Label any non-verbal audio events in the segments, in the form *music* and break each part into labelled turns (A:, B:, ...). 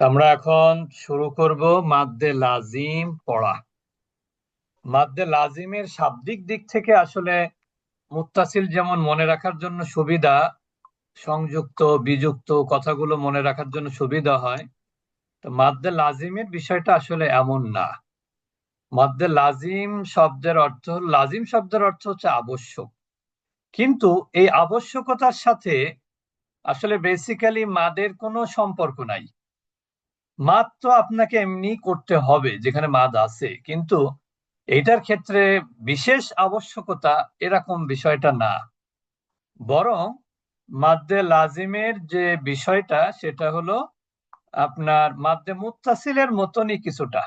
A: আমরা এখন শুরু করব মাদ্দে লাজিম পড়া। মাদ্দে লাজিমের শাব্দিক দিক থেকে আসলে মুত্তাসিল যেমন মনে রাখার জন্য সুবিধা, সংযুক্ত, বিযুক্ত কথাগুলো মনে রাখার জন্য সুবিধা হয়, তো মাদ্দে লাজিমের বিষয়টা আসলে এমন না। মাদ্দে লাজিম শব্দের অর্থ, লাজিম শব্দের অর্থ হচ্ছে আবশ্যক। কিন্তু এই আবশ্যকতার সাথে আসলে বেসিক্যালি মাদের কোনো সম্পর্ক নাই। মাদ তো আপনাকে এমনি করতে হবে, যেখানে মাদ আছে। কিন্তু এটার ক্ষেত্রে বিশেষ আবশ্যকতা এরকম বিষয়টা না। বরং মাদ্দে লাজিমের যে বিষয়টা, সেটা হলো আপনার মাদ্দে মুত্তাসিলের মতনই কিছুটা।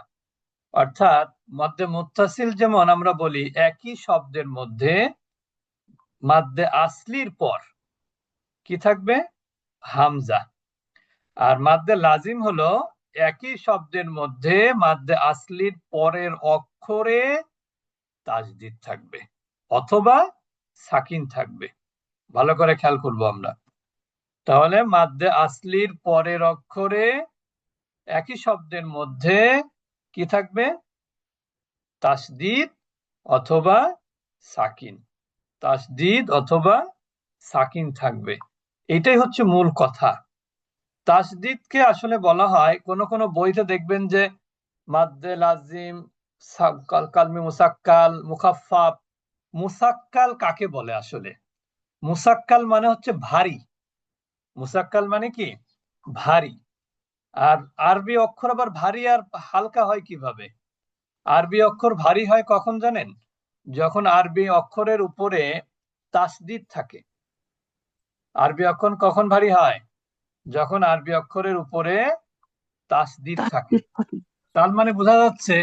A: অর্থাৎ মাদ্দে মুত্তাসিল যেমন আমরা বলি, একই শব্দের মধ্যে মাদ্দে আসলির পর কি থাকবে? হামজা। আর মাদ্দে লাজিম হলো একই শব্দের মধ্যে মাদ্দে আসলির পরের অক্ষরে তাজদিদ থাকবে অথবা সাকিন থাকবে। ভালো করে খেয়াল করব আমরা। তাহলে মাদ্দে আসলির পরের অক্ষরে একই শব্দের মধ্যে কি থাকবে? তাসদিদ অথবা সাকিন। তাসদিদ অথবা সাকিন থাকবে। এটাই হচ্ছে মূল কথা। তাসদিদকে আসলে বলা হয়, কোন কোন বইতে দেখবেন যে মাদ্দে লাজিম কালমি মুসাক্কাল মুখাফাফ মুসাক্কাল কাকে বলে আসলে? মুসাক্কাল মানে হচ্ছে ভারী। মুসাক্কাল মানে কি? ভারী। আর আরবি অক্ষর আবার ভারী আর হালকা হয় কীভাবে? আরবি অক্ষর ভারী হয় কখন জানেন? যখন আরবি অক্ষরের উপরে তাসদিদ থাকে। আরবি অক্ষর কখন ভারী হয়? যখন আরবি অক্ষরের উপরে তাসদিদ থাকে। তার মানে বোঝা যাচ্ছে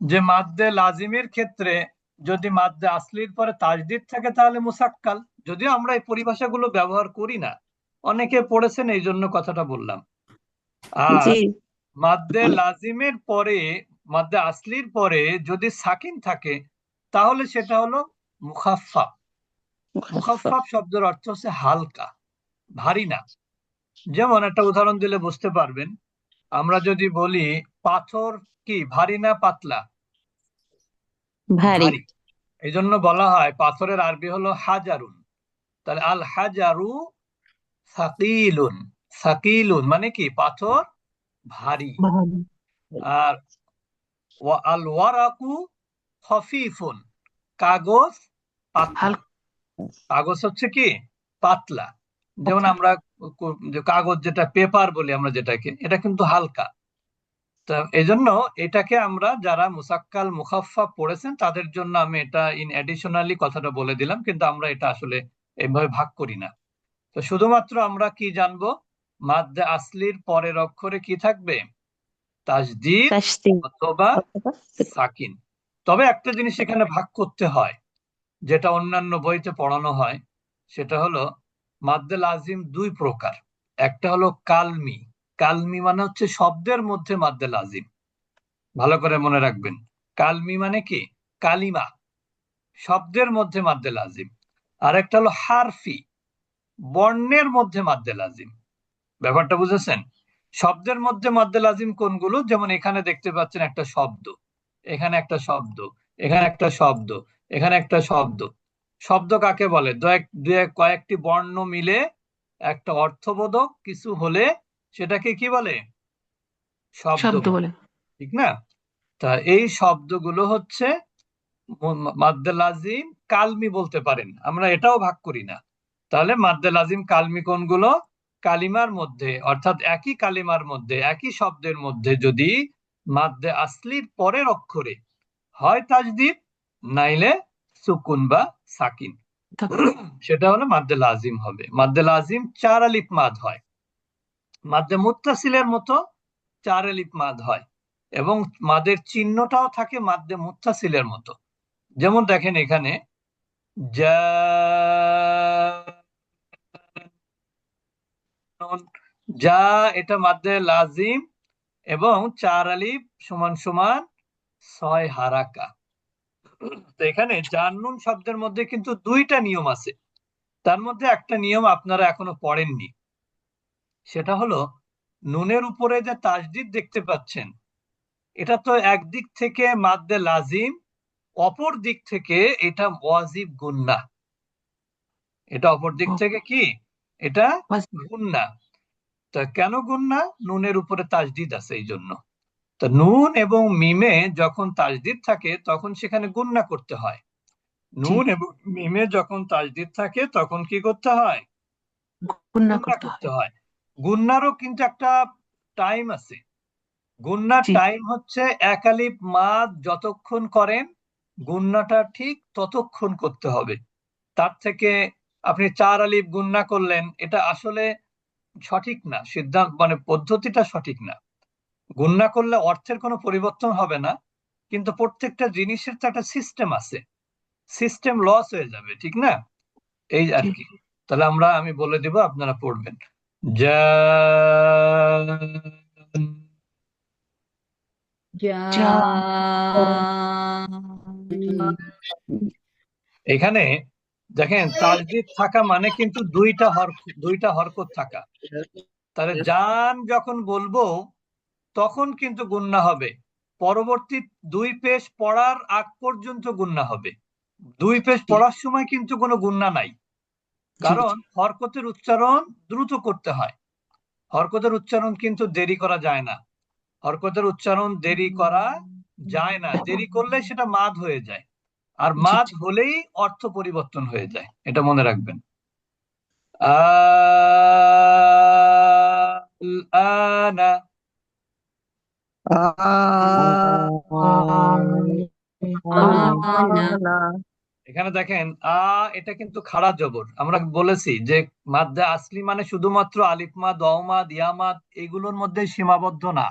A: যে মাদ্দে লাজিমের ক্ষেত্রে যদি মাদ্দে আসলির পরে তাজদিদ থাকে তাহলে মুসাক্কাল। যদিও আমরা এই পরিভাষাগুলো ব্যবহার করি না অনেকে পড়েছেন এই জন্য কথাটা বললাম। আর মাদ্দে লাজিমের পরে মাদ্দে আসলির পরে যদি সাকিন থাকে তাহলে সেটা হলো মুখাফফা মুখাফফাফ শব্দের অর্থ হচ্ছে হালকা ভারী না। যেমন একটা উদাহরণ দিলে বুঝতে পারবেন। আমরা যদি বলি পাথর কি? ভারী না পাতলা?
B: ভারী।
A: এই জন্য বলা হয় পাথরের আরবি হলো হাজারুন। তাহলে আল হাজারু সাকিলুন। সাকিলুন মানে কি? পাথর ভারী। আর আল ওয়ারাকু খফিফুন। কাগজ পাতলা। কাগজ হচ্ছে কি? পাতলা। যেমন আমরা কাগজ যেটা পেপার বলি আমরা যেটাকে এটা কিন্তু হালকা। তা এই জন্য এটাকে আমরা যারা মুসাক্কাল মুখাফা পড়েছেন তাদের জন্য আমি এটা ইন অ্যাডিশনালি কথাটা বলে দিলাম কিন্তু আমরা এটা আসলে এইভাবে ভাগ করি না। তো শুধুমাত্র আমরা কি জানব? মাদ্দে আসলির পরের অক্ষরে কি থাকবে? তাজদিদ অথবা সাকিন। তবে একটা জিনিস এখানে ভাগ করতে হয় যেটা অন্যান্য বইতে পড়ানো হয় সেটা হলো মাদ্দে লাজিম দুই প্রকার। একটা হলো কালমি। কালমি মানে হচ্ছে শব্দের মধ্যে মাদ্দে লাজিম। ভালো করে মনে রাখবেন। কালমি মানে কি? কালিমা। শব্দের মধ্যে মাদ্দে লাজিম। আর একটা হলো হারফি। বর্ণের মধ্যে মাদ্দে লাজিম। ব্যাপারটা বুঝেছেন? শব্দের মধ্যে মাদ্দে লাজিম কোনগুলো? যেমন এখানে দেখতে পাচ্ছেন একটা শব্দ। এখানে একটা শব্দ। এখানে একটা শব্দ। এখানে একটা শব্দ। শব্দ কাকে বলে? দু এক কয়েকটি বর্ণ মিলে একটা অর্থবোধক কিছু হলে সেটাকে কি বলে? শব্দ বলে। ঠিক না? তা এই শব্দগুলো হচ্ছে মাদ্দে লাজিম কালমি বলতে পারেন। আমরা এটাও ভাগ করি না। তাহলে মাদ্দে লাজিম কালমি কোনগুলো? কালিমার মধ্যে অর্থাৎ একই কালিমার মধ্যে একই শব্দের মধ্যে যদি মাদ্দে আসলির পরের অক্ষরে হয় তাজদিদ নাইলে সুকুন বা সাকিন। *clears throat* সেটা হলো মাদ্দে লাজিম হবে। মাদ্দে লাজিম চার আলিফ মাদ হয়। মাদ্দে মুত্তাসিলের মতো চার আলিফ মাদ হয় এবং মাদের চিহ্নটাও থাকে মাদ্দে মুত্তাসিলের মতো। যেমন দেখেন এখানে যা যা এটা মাদ্দে লাজিম এবং চার আলিফ সমান সমান ছয় হারাকা। তো এখানে জান্নুন শব্দের মধ্যে কিন্তু দুইটা নিয়ম আছে। তার মধ্যে একটা নিয়ম আপনারা এখনও পড়েননি। সেটা হলো নুনের উপরে যে তাসদিদ দেখতে পাচ্ছেন এটা তো একদিক থেকে মাদ্দে লাজিম অপর দিক থেকে এটা ওয়াজিব গুন্না। এটা অপর দিক থেকে কি? এটা গুন্না। তা কেন গুন্না? নুনের উপরে তাজদিদ আছে এই জন্য তো নুন এবং মিমে যখন তাজদিদ থাকে তখন সেখানে গুন্না করতে হয়। নুন এবং মিমে যখন তাসদিদ থাকে তখন কি করতে হয়?
B: গুন্না করতে হয়।
A: গুন্নারও কিন্তু একটা টাইম আছে। গুন্নার। টাইম হচ্ছে একালিপ মাদ যতক্ষণ করেন গুন্নাটা ঠিক ততক্ষণ করতে হবে। তার থেকে আপনি চার আলিপ গুন্না করলেন এটা আসলে সঠিক না সিদ্ধান্ত মানে পদ্ধতিটা সঠিক না। গুন্না করলে অর্থের কোনো পরিবর্তন হবে না কিন্তু প্রত্যেকটা জিনিসের তো একটা সিস্টেম আছে। সিস্টেম লস হয়ে যাবে ঠিক না? এই আর কি। তাহলে আমরা আমি বলে দিব আপনারা পড়বেন। যা এখানে দেখেন তাসদিদ থাকা মানে কিন্তু দুইটা হর দুইটা হরকত থাকা। তাহলে জান যখন বলব তখন কিন্তু গুন্না হবে। পরবর্তী দুই পেশ পড়ার আগ পর্যন্ত গুন্না হবে। দুই পেশ পড়ার সময় কিন্তু কোনো গুন্না নাই। কারণ হরকতের উচ্চারণ দ্রুত করতে হয়। হরকতের উচ্চারণ কিন্তু দেরি করা যায় না। হরকতের উচ্চারণ দেরি করা যায় না। দেরি করলে সেটা মাদ হয়ে যায়। আর মাদ হলেই অর্থ পরিবর্তন হয়ে যায়। এটা মনে রাখবেন। আনা এখানে দেখেন আ এটা কিন্তু খাড়া জবর। আমরা বলেছি যে মাদ্দা আসলি মানে শুধুমাত্র আলিফ মাদ ওয়াও মাদ ইয়া মাদ এগুলোর মধ্যে সীমাবদ্ধ না।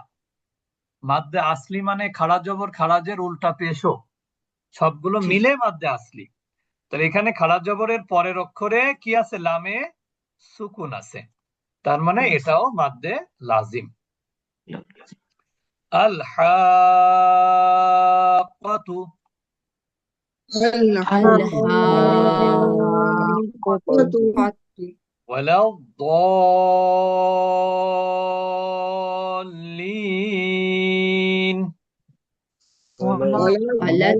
A: মাদ্দা আসলি মানে খাড়া জবর খাড়াজের উল্টা পেশো। সবগুলো মিলে মাদ্দা আসলি। তাহলে এখানে খাড়া জবরের পরের অক্ষরে কি আছে? লামে সুকুন আছে। তার মানে এটাও মাদ্দে লাজিম। আল হাক্কাতু ولا الضالين
C: على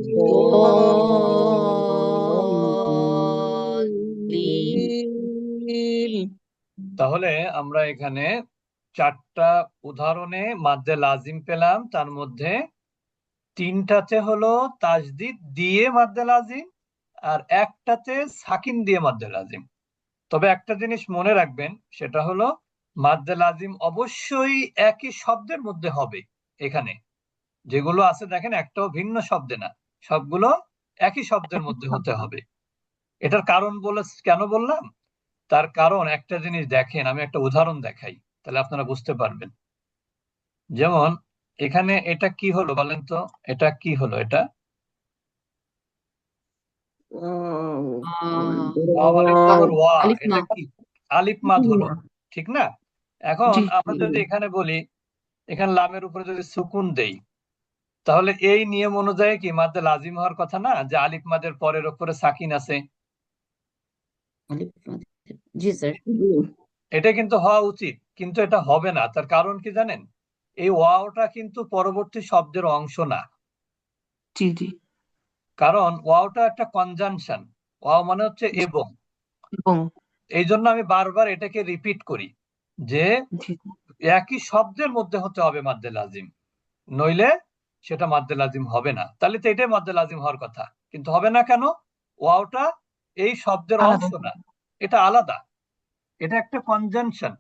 A: তাহলে আমরা এখানে চারটা উদাহরণে মাদ্দে লাজিম পেলাম, তার মধ্যে তিনটাতে হলো তাজদিদ দিয়ে মাদ্দে লাজিম আর একটাতে সাকিন দিয়ে মাদ্দে লাজিম। তবে একটা জিনিস মনে রাখবেন, সেটা হলো মাদ্দে লাজিম অবশ্যই একই শব্দের মধ্যে হবে এখানে। যেগুলো আছে দেখেন, একটাও ভিন্ন শব্দে না, সবগুলো একই শব্দের মধ্যে হতে হবে। এটার কারণ বলে, কেন বললাম? তার কারণ একটা জিনিস দেখেন, আমি একটা উদাহরণ দেখাই। তাহলে আপনারা বুঝতে পারবেন। যেমন এখানে এটা কি হলো বলেন তো? এটা কি হলো এটা? আলিফ
B: মাদ।
A: মাদ হলো ঠিক না? এখন আমরা যদি এখানে বলি এখানে লামের উপরে যদি সুকুন দেই তাহলে এই নিয়ম অনুযায়ী কি মাদ্দে লাজিম হওয়ার কথা না? যে আলিফ মাদের পরের উপরে সাকিন আছে। এটা কিন্তু হওয়া উচিত। কিন্তু এটা হবে না। তার কারণ কি জানেন? এই ওয়াওটা কিন্তু পরবর্তী শব্দের অংশ না।
B: জি জি।
A: কারণ ওয়াওটা একটা কনজাংশন ওয়াও মানে হচ্ছে এবং। এই জন্য আমি বারবার এটাকে রিপিট করি যে একই শব্দের মধ্যে হতে হবে মাদ্দে লাজিম নইলে সেটা মাদ্দে লাজিম হবে না। তাহলে তো এটাই মাদ্দে লাজিম হওয়ার কথা। কিন্তু হবে না কেন? ওয়াওটা এই শব্দের অংশ না। এটা আলাদা। এটা একটা কনজাংশন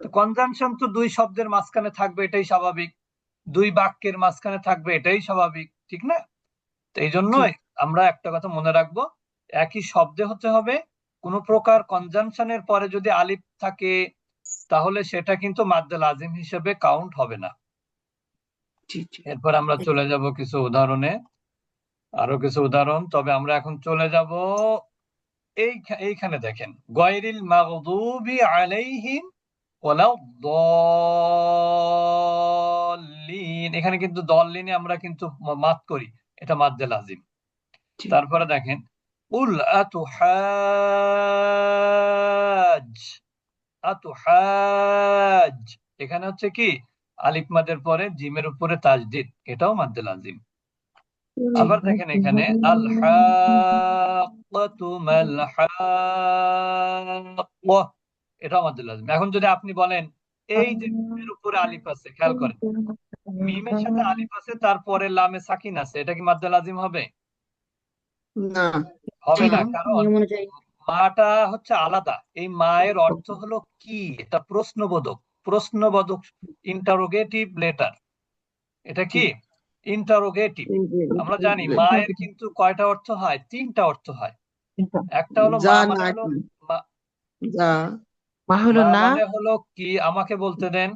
A: কনজাংশন তো দুই শব্দের মাঝখানে থাকবে এটাই স্বাভাবিক। দুই বাক্যের মাঝখানে থাকবে এটাই স্বাভাবিক ঠিক না? তো এই জন্যই আমরা একটা কথা মনে রাখব একই শব্দে হতে হবে কোন প্রকার কনজাংশনের পরে যদি আলিফ থাকে তাহলে সেটা কিন্তু মাদ্দে লাজিম হিসেবে কাউন্ট হবে না। এরপর আমরা চলে যাব কিছু উদাহরণে আরও কিছু উদাহরণ তবে আমরা এখন চলে যাব এই এইখানে দেখেন গয়রিল মাগদুবি আলাইহিম ওয়ালাদ-দাল্লিন এখানে কিন্তু দল্লিনে আমরা কিন্তু মাত করি এটা মাদ্দে লাজিম। তারপরে দেখেন উল আতুহাজ আতুহাজ এখানে হচ্ছে কি? আলিফ মাদের পরে জিমের উপরে তাজদিদ এটাও মাদ্দে লাজিম। আবার দেখেন এখানে আল হাক্কাতু মাল হাক্কা এটাও মাদ্দে লাজিম এখন যদি আপনি বলেন এই যে মিমের উপরে আলিফ আছে খেয়াল করেন। মিমের সাথে আলিফ আছে তারপরে লামে সাকিন আছে। এটা কি মাদ্দে লাজিম হবে?
B: না।
A: হবে না। কারণ মাটা হচ্ছে আলাদা। এই মায়ের অর্থ হলো কি? এটা প্রশ্নবোধক। প্রশ্নবোধক ইন্টারোগেটিভ লেটার এটা কি? ইন্টারোগেটিভ আমরা জানি মায়ের কিন্তু কয়টা অর্থ হয়? তিনটা অর্থ হয়। একটা হলো মা মানে হলো মা-
C: হলো
A: মা
C: না?
A: মানে হলো কি? আমাকে বলতে দেন।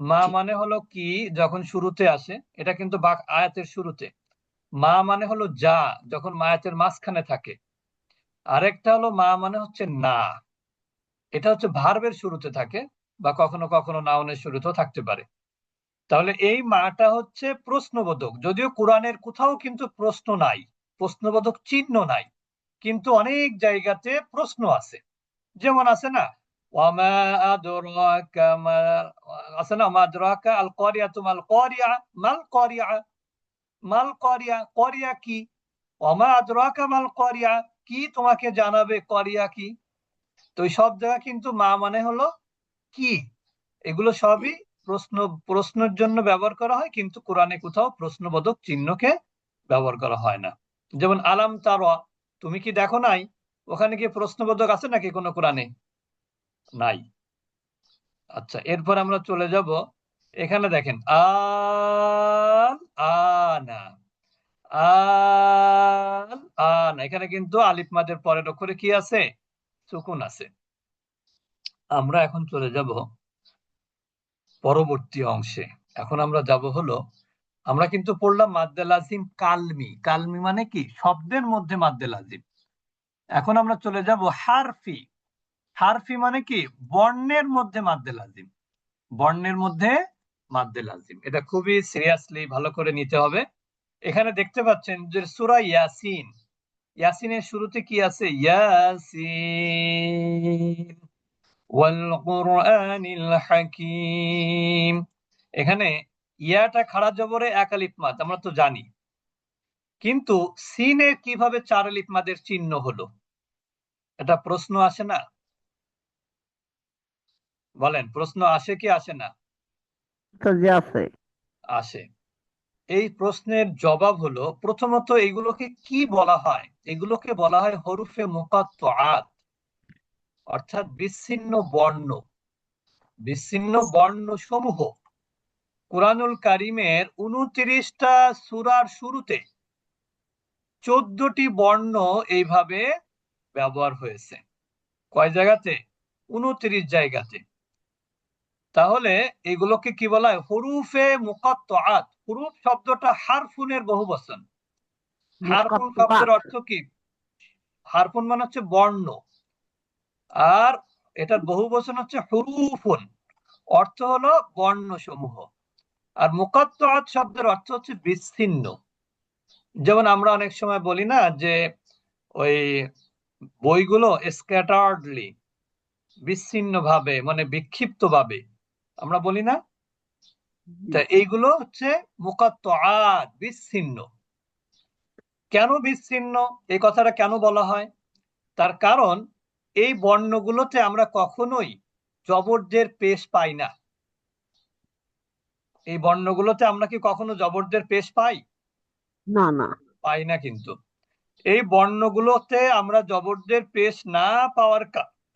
A: মা মানে হলো কি? যখন শুরুতে আসে এটা কিন্তু বাক- আয়াতের শুরুতে। মা মানে হলো যা যখন আয়াতের মাঝখানে থাকে। আরেকটা হলো মা মানে হচ্ছে না। এটা হচ্ছে ভার্বের শুরুতে থাকে বা কখনো কখনো নাউনের শুরুতেও থাকতে পারে। তাহলে এই মাটা হচ্ছে প্রশ্নবোধক। যদিও কোরআনের কোথাও কিন্তু প্রশ্ন নাই প্রশ্নবোধক চিহ্ন নাই কিন্তু অনেক জায়গাতে প্রশ্ন আছে। যেমন আছে না মা আছে না ওয়ামা আদরাকা আল কারিয়াতু মাল কারিয়া মাল কারিয়া মাল কারিয়া কারিয়া কি ওয়ামা আদরাকা মাল কারিয়া কি তোমাকে জানাবে করিয়া কি? তো সব জায়গা কিন্তু মা মানে হলো কি? এগুলো সবই প্রশ্ন, প্রশ্নের জন্য ব্যবহার করা হয়, কিন্তু কোরআনে কোথাও প্রশ্নবোধক চিহ্নকে ব্যবহার করা হয় না। যেমন, আলাম তারা, তুমি কি দেখো নাই? ওখানে কি প্রশ্নবোধক আছে নাকি কোনো কোরআনে? নাই। আচ্ছা এরপর আমরা চলে যাব। এখানে দেখেন আল আনা আল আনা এখানে কিন্তু আলিফ মাদের পরের অক্ষরে কি আছে? সুকুন আছে। আমরা এখন চলে যাব পরবর্তী অংশে। এখন আমরা যাব হলো, আমরা কিন্তু পড়লাম মাদ্দে লাজিম কালমি। কালমি মানে কি? শব্দের মধ্যে মাদ্দে লাজিম এখন আমরা চলে যাব হারফি। হারফি মানে কি? বর্ণের মধ্যে মাদ্দে লাজিম। বর্ণের মধ্যে মাদ্দে লাজিম। এটা খুবই সিরিয়াসলি ভালো করে নিতে হবে। এখানে দেখতে পাচ্ছেন যে সুরা ইয়াসিন। ইয়াসিনের শুরুতে কি আছে? ইয়াসিন ওয়াল কুরআনিল হাকিম। এখানে ইয়াটা খাড়া জবরে এক মাদ, আমরা তো জানি। কিন্তু সিনে কীভাবে চার আলিফ মাদের চিহ্ন হলো? এটা প্রশ্ন আসে না? বলেন প্রশ্ন আসে কি আসে না?
C: তো যে আছে
A: আসে। এই প্রশ্নের জবাব হলো প্রথমত এগুলোকে কি বলা হয়? এগুলোকে বলা হয় হরুফে মুকাত্তাআত অর্থাৎ বিচ্ছিন্ন বর্ণ। বিচ্ছিন্ন বর্ণ সমূহ কুরআনুল কারিমের উনত্রিশটা সুরার শুরুতে চোদ্দটি বর্ণ এইভাবে ব্যবহার হয়েছে। কয় জায়গাতে? উনত্রিশ জায়গাতে। তাহলে এগুলোকে কি বলা হয়? হরুফে মুকাত্তাআত। হুরুফ শব্দটা হারফুনের বহুবচন। হারফুন শব্দের অর্থ কি? হারফুন মানে হচ্ছে বর্ণ। আর এটার বহুবচন হচ্ছে হুরুফুন। অর্থ হলো বর্ণ সমূহ আর মুকাত্তাআত শব্দের অর্থ হচ্ছে বিচ্ছিন্ন। যেমন আমরা অনেক সময় বলি না যে ওই বইগুলো স্ক্যাটার্ডলি বিচ্ছিন্ন ভাবে মানে বিক্ষিপ্ত ভাবে আমরা বলি না? তা এইগুলো হচ্ছে মুকাত্তাআত বিচ্ছিন্ন। কেন বিচ্ছিন্ন? এই কথাটা কেন বলা হয়? তার কারণ এই বর্ণগুলোতে আমরা কখনোই জবরদের পেশ পাই না। এই বর্ণগুলোতে আমরা কি কখনো জবরদের পেশ পাই?
C: না না।
A: পাই না কিন্তু। এই বর্ণগুলোতে আমরা জবরদের পেশ না পাওয়ার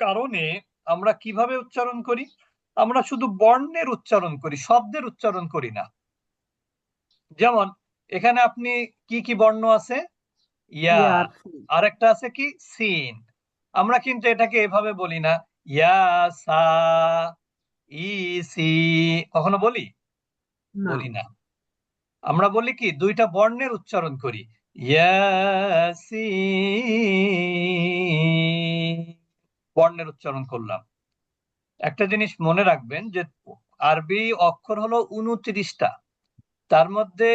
A: কারণে আমরা কীভাবে উচ্চারণ করি? আমরা শুধু বর্ণের উচ্চারণ করি শব্দের উচ্চারণ করি না। যেমন এখানে আপনি কি কি বর্ণ আছে? ইয়া। আর একটা আছে কি? সিন। আমরা কিন্তু এটাকে এভাবে বলি না। ইয়া সা ই সি। কখনো বলি? বলি না। আমরা বলি কি? দুইটা বর্ণের উচ্চারণ করি। বর্ণের উচ্চারণ করলাম। একটা জিনিস মনে রাখবেন যে আরবি অক্ষর হলো উনত্রিশটা। তার মধ্যে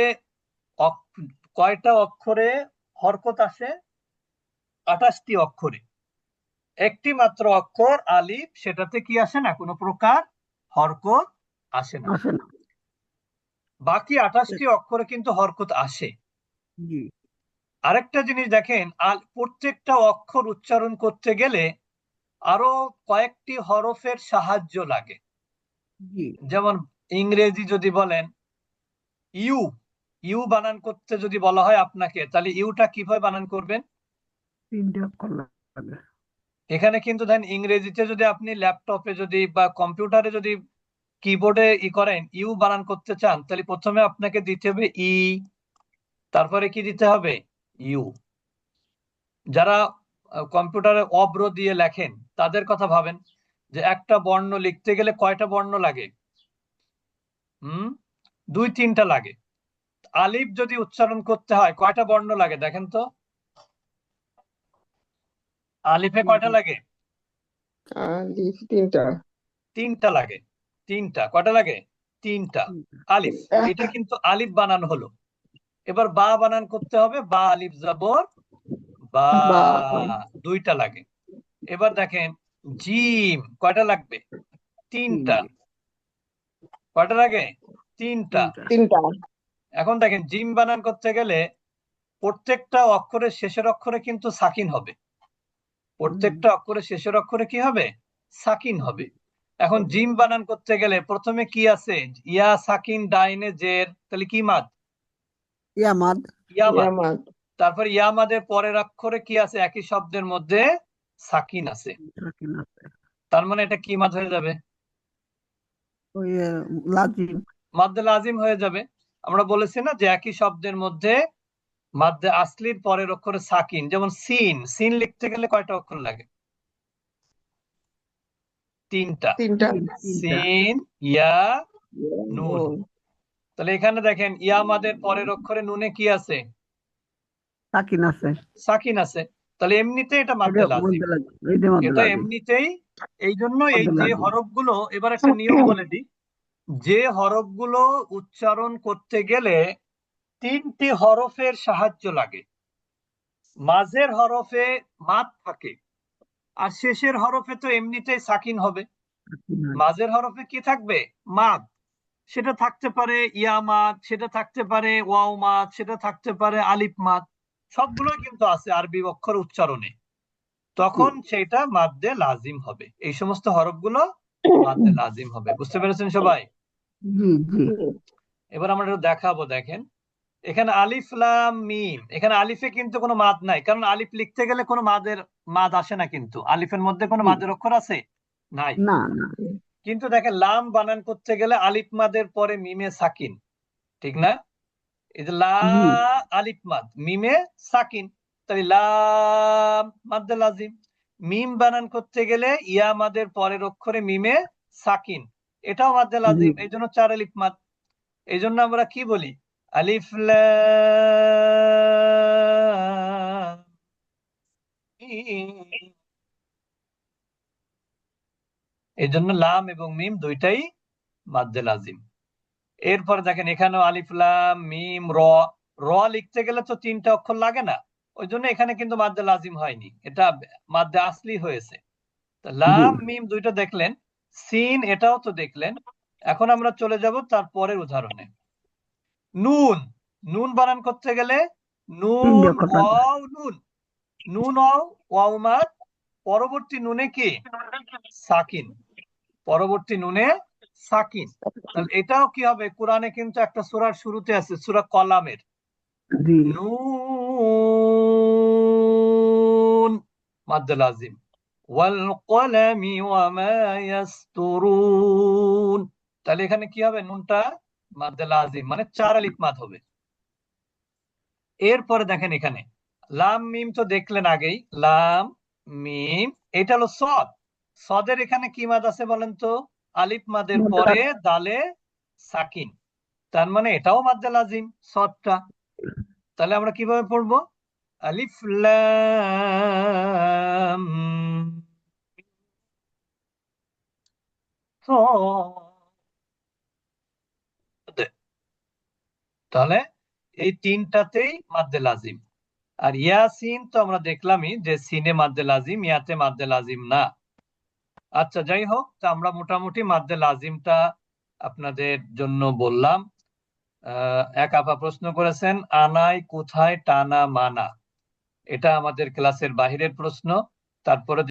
A: কয়টা অক্ষরে হরকত আসে? আঠাশটি অক্ষরে। একটি মাত্র অক্ষর আলিফ সেটাতে কি আসে না? কোনো প্রকার হরকত আসে না। বাকি আঠাশটি অক্ষরে কিন্তু হরকত আসে। আরেকটা জিনিস দেখেন আল প্রত্যেকটা অক্ষর উচ্চারণ করতে গেলে আরও কয়েকটি হরফের সাহায্য লাগে। যেমন ইংরেজি যদি বলেন ইউ ইউ বানান করতে যদি বলা হয় আপনাকে তাহলে ইউটা কীভাবে বানান করবেন? এখানে কিন্তু ধরেন ইংরেজিতে যদি আপনি ল্যাপটপে যদি বা কম্পিউটারে যদি কিবোর্ডে ই করেন ইউ বানান করতে চান তাহলে প্রথমে আপনাকে দিতে হবে ই তারপরে কি দিতে হবে? ইউ। যারা কম্পিউটারে অব্র দিয়ে লেখেন তাদের কথা ভাবেন যে একটা বর্ণ লিখতে গেলে কয়টা বর্ণ লাগে? হুম? দুই তিনটা লাগে। আলিফ যদি উচ্চারণ করতে হয় কয়টা বর্ণ লাগে দেখেন তো? আলিফে কয়টা লাগে?
B: আলিফ তিনটা।
A: তিনটা লাগে। তিনটা। কয়টা লাগে? তিনটা। আলিফ। এটা কিন্তু আলিফ বানান হলো। এবার বা বানান করতে হবে। বা আলিফ জবর বা
B: বা।
A: দুইটা লাগে। এবার দেখেন জিম কয়টা লাগবে? তিনটা। কয়টা লাগে? তিনটা।
B: তিনটা।
A: এখন দেখেন জিম বানান করতে গেলে প্রত্যেকটা অক্ষরের শেষের অক্ষরে কিন্তু সাকিন হবে। প্রত্যেকটা অক্ষরের শেষের অক্ষরে কি হবে? সাকিন হবে। এখন জিম বানান করতে গেলে প্রথমে কি আছে? ইয়া সাকিন ডাইনে জের তাহলে কি মাদ?
C: ইয়ামাদ
A: ইয়া মাদ।
B: ইয়ামাদ
A: তারপর ইয়ামাদের পরের অক্ষরে কি আছে? একই শব্দের মধ্যে সাকিন আছে।
C: সাকিন আছে।
A: তার মানে এটা কি মাদ হয়ে যাবে?
C: ওই লাজিম।
A: মাদ্দে লাজিম হয়ে যাবে। আমরা বলেছি না যে একই শব্দের মধ্যে মাদ্দে আসলির পরের অক্ষরে সাকিন যেমন সিন। সিন লিখতে গেলে কয়টা অক্ষর লাগে? তিনটা।
B: তিনটা।
A: সিন ইয়া নুন। তাহলে এখানে দেখেন ইয়ামাদের পরের অক্ষরে নুনে কি আছে?
C: সাকিন আছে।
A: সাকিন আছে। তাহলে এমনিতে এটা মাদ্দে লাজিম
C: এইটা মধ্যে
A: এটা এমনিতেই এই জন্য এই যে। হরফগুলো এবার একটা নিয়ম বলে। দিই। যে হরফগুলো উচ্চারণ করতে গেলে তিনটি হরফের সাহায্য লাগে। মাঝের হরফে মাত থাকে আর শেষের হরফে তো এমনিতেই সাকিন হবে। মাঝের হরফে কি থাকবে? মাদ। সেটা থাকতে পারে ইয়া মাদ সেটা থাকতে পারে ওয়াও মাদ সেটা থাকতে পারে আলিফ মাদ। সবগুলোই কিন্তু আছে আরবি অক্ষর উচ্চারণে। তখন সেটা মাদ্দে লাজিম হবে। এই সমস্ত হরফগুলো মাদ্দে লাজিম হবে। বুঝতে পেরেছেন সবাই? এবার আমরা একটু দেখাবো দেখেন। এখানে আলিফ লাম মিম। এখানে আলিফে কিন্তু কোনো মাদ নাই কারণ আলিফ লিখতে গেলে কোনো মাদের মাদ আসে না কিন্তু। আলিফের মধ্যে কোনো মাদের অক্ষর আছে? নাই।
C: না না।
A: কিন্তু দেখেন লাম বানান করতে গেলে আলিফ মাদের পরে মিমে সাকিন। ঠিক না? এই যে লা
C: জি।
A: আলিফ মাদ মিমে সাকিন। তাহলে লাম মাদ্দে লাজিম। মিম বানান করতে গেলে ইয়া মাদের পরের অক্ষরে মিমে সাকিন। এটাও মাদ্দে লাজিম এই জন্য চার আলিফ মাদ। এই জন্য আমরা কি বলি? আলিফ এই জন্য লাম এবং মিম দুইটাই মাদ্দে লাজিম। এরপর দেখেন এখানেও আলিফ লাম মিম র র লিখতে গেলে তো তিনটা অক্ষর লাগে না। ওই জন্য এখানে কিন্তু মাদ্দে লাজিম হয়নি। এটা মাদ্দে আসলি হয়েছে। লাম মিম দুইটা দেখলেন। সিন এটাও তো দেখলেন। এখন আমরা চলে যাব তার পরের উদাহরণে। নুন নুন বানান করতে গেলে নুন। ওয়াও নুন। নুন ওয়াও ওয়াও মাদ পরবর্তী নুনে কি? সাকিন। পরবর্তী নুনে সাকিন। তাহলে এটাও কি হবে? কোরআনে কিন্তু একটা সূরার শুরুতে আছে সূরা কলামের। নুন ওয়াল কলামি ওয়ামা ইয়াসতুরুন। তাহলে এখানে কি হবে? নুনটা মাদ্দ লাজিম মানে চার আলিফ মাদ হবে। এরপরে দেখেন এখানে লাম মিম তো দেখলেন আগেই লাম মিম এটা হলো সদ। সদের এখানে কি মাদ আছে বলেন তো? আলিফ মাদের পরে দালে সাকিন। তার মানে এটাও মাদ্দা লাজিম সবটা। তাহলে আমরা কীভাবে পড়ব? আলিফ লাম। তাহলে এই তিনটাতেই মাদ্দে লাজিম। আর ইয়াসিন তো আমরা দেখলামই যে সিনে মাদ্দে লাজিম ইয়াতে মাদ্দে লাজিম না। আচ্ছা যাই হোক তা আমরা মোটামুটি মাদ্দে লাজিমটা আপনাদের জন্য বললাম। এক আপা প্রশ্ন করেছেন, আনাই কোথায় টানা মানা? এটা আমাদের ক্লাসের বাহিরের প্রশ্ন, তারপরে